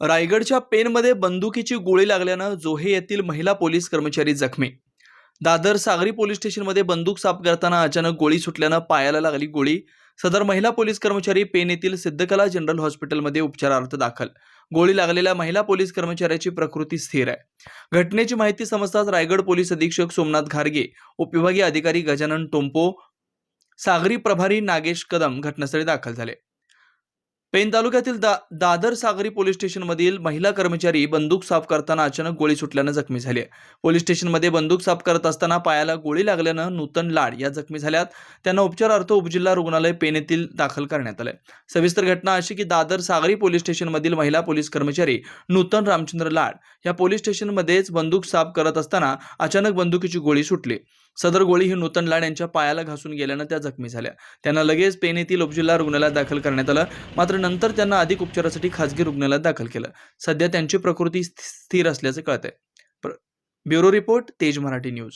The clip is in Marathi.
रायगडच्या पेनमध्ये बंदुकीची गोळी लागल्यानं जोहे येथील महिला पोलीस कर्मचारी जखमी. दादर सागरी पोलीस स्टेशनमध्ये बंदूक साफ करताना अचानक गोळी सुटल्यानं पायाला लागली गोळी. सदर महिला पोलीस कर्मचारी पेन येथील सिद्धकला जनरल हॉस्पिटलमध्ये उपचारार्थ दाखल. गोळी लागलेल्या महिला पोलीस कर्मचाऱ्याची प्रकृती स्थिर आहे. घटनेची माहिती समजताच रायगड पोलीस अधीक्षक सोमनाथ घारगे उपविभागीय अधिकारी गजानन टोंपो सागरी प्रभारी नागेश कदम घटनास्थळी दाखल झाले. पेन तालुक्यातील दा दादर सागरी पोलीस स्टेशनमधील महिला कर्मचारी बंदूक साफ करताना अचानक गोळी सुटल्यानं जखमी झाली. आहे. पोलीस स्टेशनमध्ये बंदूक साफ करत असताना पायाला गोळी लागल्यानं नूतन लाड या जखमी झाल्यात. त्यांना उपचारार्थ उपजिल्हा रुग्णालय पेन येथील दाखल करण्यात आलं सविस्तर घटना अशी की दादर सागरी पोलीस स्टेशनमधील महिला पोलीस कर्मचारी नूतन रामचंद्र लाड या पोलीस स्टेशनमध्येच बंदूक साफ करत असताना अचानक बंदुकीची गोळी सुटली. सदर गोळी ही नूतन लाड यांच्या पायाला घासून गेल्यानं त्या जखमी झाल्या. त्यांना लगेच पेन येथील उपजिल्हा रुग्णालयात दाखल करण्यात आलं. मात्र नंतर त्यांना अधिक उपचारासाठी खासगी रुग्णालयात दाखल केलं. सध्या त्यांची प्रकृती स्थिर असल्याचं कळत आहे ब्युरो रिपोर्ट तेज मराठी न्यूज.